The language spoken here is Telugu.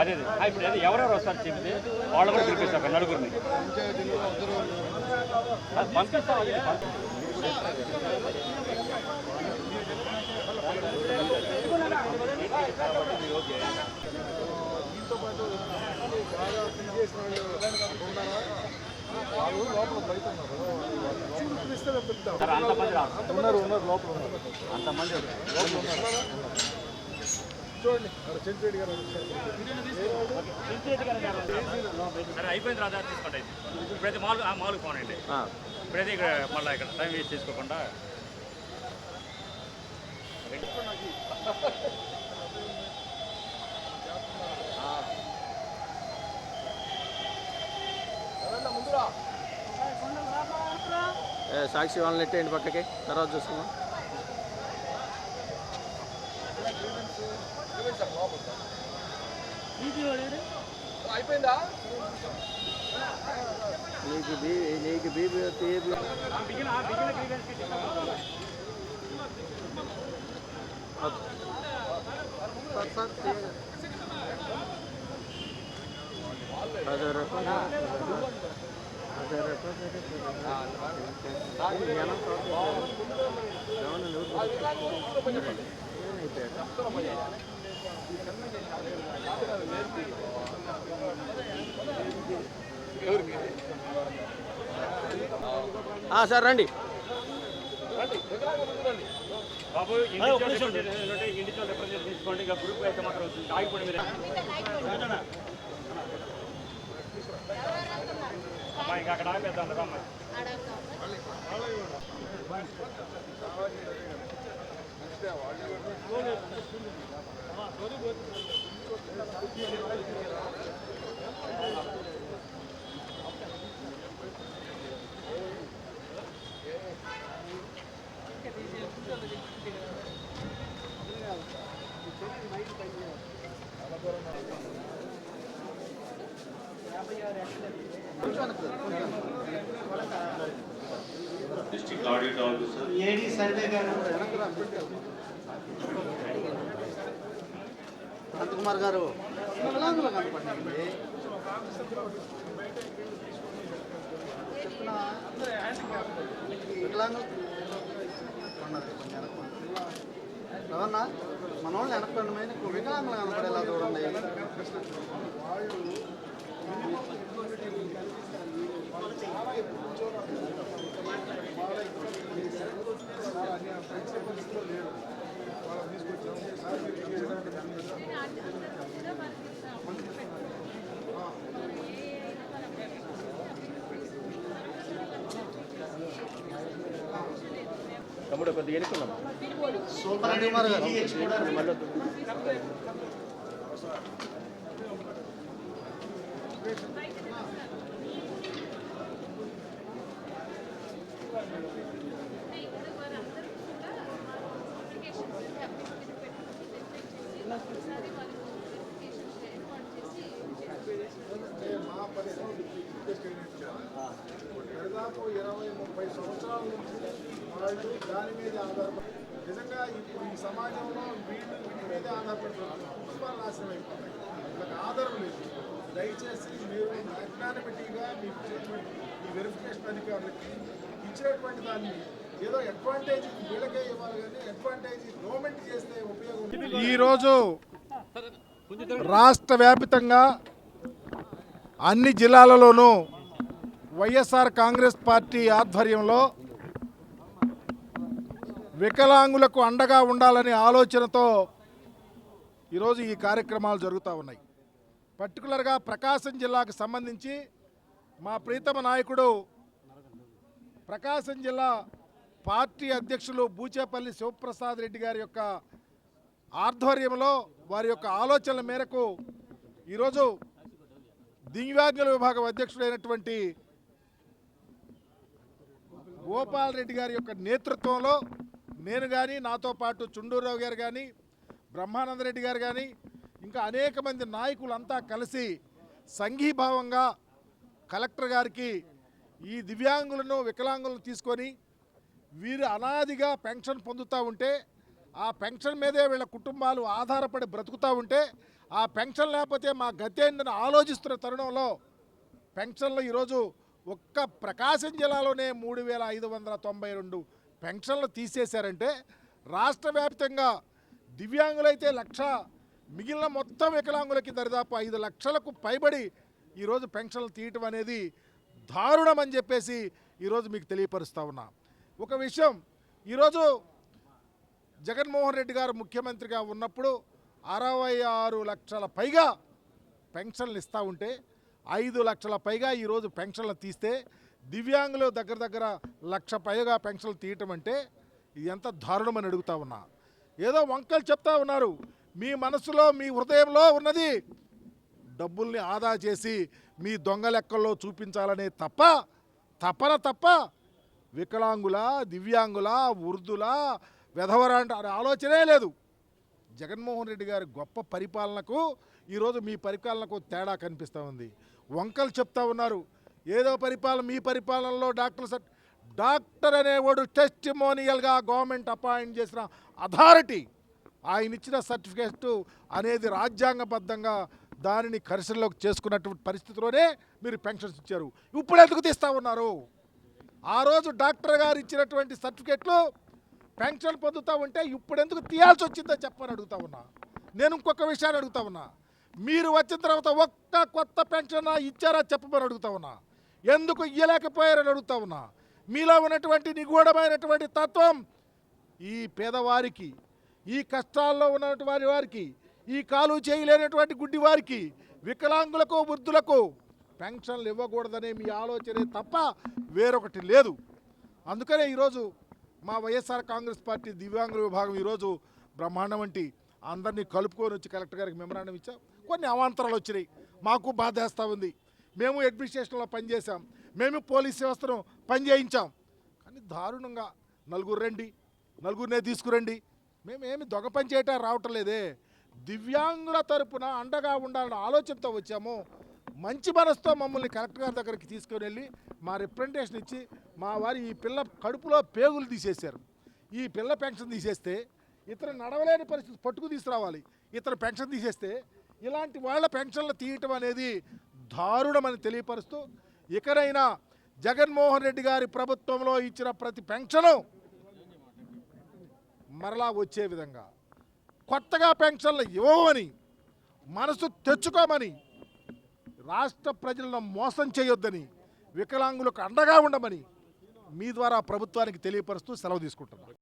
అదే ఇప్పుడు అదే ఎవరెవరు వస్తారు చెప్తే వాళ్ళు కూడా పిలిపిస్తారు నలుగురిని. పంపిస్తాం అంతమంది రాదు ఉన్నారు ఉన్నారు లోపల ఉన్నారు. అంతమంది చూడండి. చెంచురెడ్డి గారు. సరే అయిపోయిన తర్వాత తీసుకోండి అయితే. ఇప్పుడైతే మాలు ఆ మాలు పోనండి. ఇప్పుడైతే ఇక్కడ మళ్ళీ ఇక్కడ టైం వేస్ట్ చేసుకోకుండా. సాక్షి వాళ్ళని నెట్టేయండి పక్కకి. తర్వాత చూసుకుందాం. అయిపోయిందా? నీకు బీ నీకు బీబీ తీబీ అదే రకం అదే రకం సార్ రండి. బాబు ఇండివిజువల్ ఇండివిజువల్ రిప్రజెంట్ తీసుకోండి ఇంకా గ్రూప్ అయితే మాత్రం ఆగిపోండి మీరు అమ్మా ఇంకా అక్కడ ఆపేద్దాం రమ్మా district audit officer AD Sarve గారు అనంతకుమార్ గారు. వికలాంగులు కనపడండి చెప్తున్నా వికలాంగులు? ఉన్నది కొంచెం మన వాళ్ళు వెనక్కండి మీద వికలాంగులు కనపడేలా చూడండి. తమ్ముడు కొద్దిగా ఎన్నుకున్నాం మళ్ళీ దాదాపు ఇరవై ముప్పై సంవత్సరాల నుంచి వాళ్ళు దాని మీద ఆధారపడి నిజంగా ఇప్పుడు ఈ సమాజంలో వీళ్ళు వీటి మీద ఆధారపడుతున్నారు. కుటుంబాలు నాశనం అయిపోతాయి. వీళ్ళకి ఆధారం లేదు. దయచేసి మీరు మ్యాగ్నానిమిటీగా మీకు ఇచ్చేటువంటి ఈ వెరిఫికేషన్ అధికారులకి ఇచ్చేటువంటి దాన్ని ఏదో అడ్వాంటేజ్ వీళ్ళకే ఇవ్వాలి కానీ అడ్వాంటేజ్ గవర్నమెంట్ చేస్తే ఉపయోగం ఈరోజు రాష్ట్ర వ్యాపితంగా అన్ని జిల్లాలలోనూ వైఎస్ఆర్ కాంగ్రెస్ పార్టీ ఆధ్వర్యంలో వికలాంగులకు అండగా ఉండాలనే ఆలోచనతో ఈరోజు ఈ కార్యక్రమాలు జరుగుతూ ఉన్నాయి. పర్టికులర్గా ప్రకాశం జిల్లాకు సంబంధించి మా ప్రీతమ నాయకుడు ప్రకాశం జిల్లా పార్టీ అధ్యక్షులు బూచేపల్లి శివప్రసాద్ రెడ్డి గారి యొక్క ఆధ్వర్యంలో వారి యొక్క ఆలోచనల మేరకు ఈరోజు దివ్యాంగుల విభాగం అధ్యక్షుడైనటువంటి గోపాల్ రెడ్డి గారి యొక్క నేతృత్వంలో నేను కానీ నాతో పాటు చుండూరావు గారు కానీ బ్రహ్మానంద రెడ్డి గారు కానీ ఇంకా అనేక మంది నాయకులంతా కలిసి సంఘీభావంగా కలెక్టర్ గారికి ఈ దివ్యాంగులను వికలాంగులను తీసుకొని వీరు అనాదిగా పెన్షన్ పొందుతూ ఉంటే ఆ పెన్షన్ మీదే వీళ్ళ కుటుంబాలు ఆధారపడి బ్రతుకుతూ ఉంటే ఆ పెన్షన్ లేకపోతే మా గతేందని ఆలోచిస్తున్న తరుణంలో పెన్షన్లు ఈరోజు ఒక్క ప్రకాశం జిల్లాలోనే మూడు వేల ఐదు వందల తొంభై రెండు పెన్షన్లు తీసేశారంటే రాష్ట్ర వ్యాప్తంగా దివ్యాంగులైతే లక్ష మిగిలిన మొత్తం వికలాంగులకి దరిదాపు ఐదు లక్షలకు పైబడి ఈరోజు పెన్షన్లు తీయటం అనేది దారుణం అని చెప్పేసి ఈరోజు మీకు తెలియపరుస్తా ఉన్నా. ఒక విషయం ఈరోజు జగన్మోహన్ రెడ్డి గారు ముఖ్యమంత్రిగా ఉన్నప్పుడు అరవై ఆరు లక్షల పైగా పెన్షన్లు ఇస్తూ ఉంటే ఐదు లక్షల పైగా ఈరోజు పెన్షన్లు తీస్తే దివ్యాంగులు దగ్గర దగ్గర లక్ష పైగా పెన్షన్లు తీయటం అంటే ఇది ఎంత దారుణమని అడుగుతా ఉన్నా. ఏదో వంకలు చెప్తా ఉన్నారు. మీ మనసులో మీ హృదయంలో ఉన్నది డబ్బుల్ని ఆదా చేసి మీ దొంగ లెక్కల్లో చూపించాలనే తప్ప తప్పన తప్ప వికలాంగుల దివ్యాంగుల వృద్ధుల వెధవరాంట అంటే ఆలోచనే లేదు. జగన్మోహన్ రెడ్డి గారి గొప్ప పరిపాలనకు ఈరోజు మీ పరిపాలనకు తేడా కనిపిస్తూ ఉంది. వంకలు చెప్తా ఉన్నారు. ఏదో పరిపాలన మీ పరిపాలనలో డాక్టర్ సర్ డాక్టర్ అనేవాడు టెస్టిమోనియల్గా గవర్నమెంట్ అపాయింట్ చేసిన అథారిటీ. ఆయన ఇచ్చిన సర్టిఫికేట్ అనేది రాజ్యాంగబద్ధంగా దానిని కరిసనలోకి చేసుకున్నటువంటి పరిస్థితిలోనే మీరు పెన్షన్స్ ఇచ్చారు. ఇప్పుడు ఎందుకు తీస్తా ఉన్నారు? ఆ రోజు డాక్టర్ గారు ఇచ్చినటువంటి సర్టిఫికెట్లు పెన్షన్ పొందుతా ఉంటే ఇప్పుడు ఎందుకు తీయాల్సి వచ్చిందో చెప్పని అడుగుతా ఉన్నా. నేను ఇంకొక విషయాన్ని అడుగుతా ఉన్నా. మీరు వచ్చిన తర్వాత ఒక్క కొత్త పెన్షన్ ఇచ్చారా చెప్పమని అడుగుతా ఉన్నా. ఎందుకు ఇయ్యలేకపోయారని అడుగుతా ఉన్నా. మీలో ఉన్నటువంటి నిగూఢమైనటువంటి తత్వం ఈ పేదవారికి ఈ కష్టాల్లో ఉన్నటువంటి వారికి ఈ కాలు చేయలేనటువంటి గుడ్డి వారికి వికలాంగులకు వృద్ధులకు పెన్షన్లు ఇవ్వకూడదనే మీ ఆలోచనే తప్ప వేరొకటి లేదు. అందుకనే ఈరోజు మా వైఎస్ఆర్ కాంగ్రెస్ పార్టీ దివ్యాంగుల విభాగం ఈరోజు బ్రహ్మాండం వంటి అందరినీ కలుపుకొని వచ్చి కలెక్టర్ గారికి మెమరాండం ఇచ్చాం. కొన్ని అవాంతరాలు వచ్చినాయి. మాకు బాధేస్తూ ఉంది. మేము అడ్మినిస్ట్రేషన్లో పనిచేసాం మేము పోలీస్ వ్యవస్థను పనిచేయించాం. కానీ దారుణంగా నలుగురు రండి నలుగురినే తీసుకురండి. మేమేమి దొగ దొంగ పని చేయటం రావటం లేదే. దివ్యాంగుల తరపున అండగా ఉండాలన్న ఆలోచనతో వచ్చాము. మంచి మనసుతో మమ్మల్ని కలెక్టర్ గారి దగ్గరికి తీసుకుని వెళ్ళి మా రిప్రజెంటేషన్ ఇచ్చి మా వారి ఈ పిల్ల కడుపులో పేగులు తీసేశారు. ఈ పిల్ల పెన్షన్ తీసేస్తే ఇతను నడవలేని పరిస్థితి పట్టుకు తీసుకురావాలి. ఇతను పెన్షన్ తీసేస్తే ఇలాంటి వాళ్ళ పెన్షన్లు తీయటం అనేది దారుణమని తెలియపరుస్తూ ఇకనైనా జగన్మోహన్ రెడ్డి గారి ప్రభుత్వంలో ఇచ్చిన ప్రతి పెన్షను మరలా వచ్చే విధంగా. కొత్తగా పెన్షన్లు ఇవ్వమని మనసు తెచ్చుకోమని రాష్ట్ర ప్రజలను మోసం చేయొద్దని వికలాంగులకు అండగా ఉండమని మీ ద్వారా ప్రభుత్వానికి తెలియపరుస్తూ సెలవు తీసుకుంటున్నాను.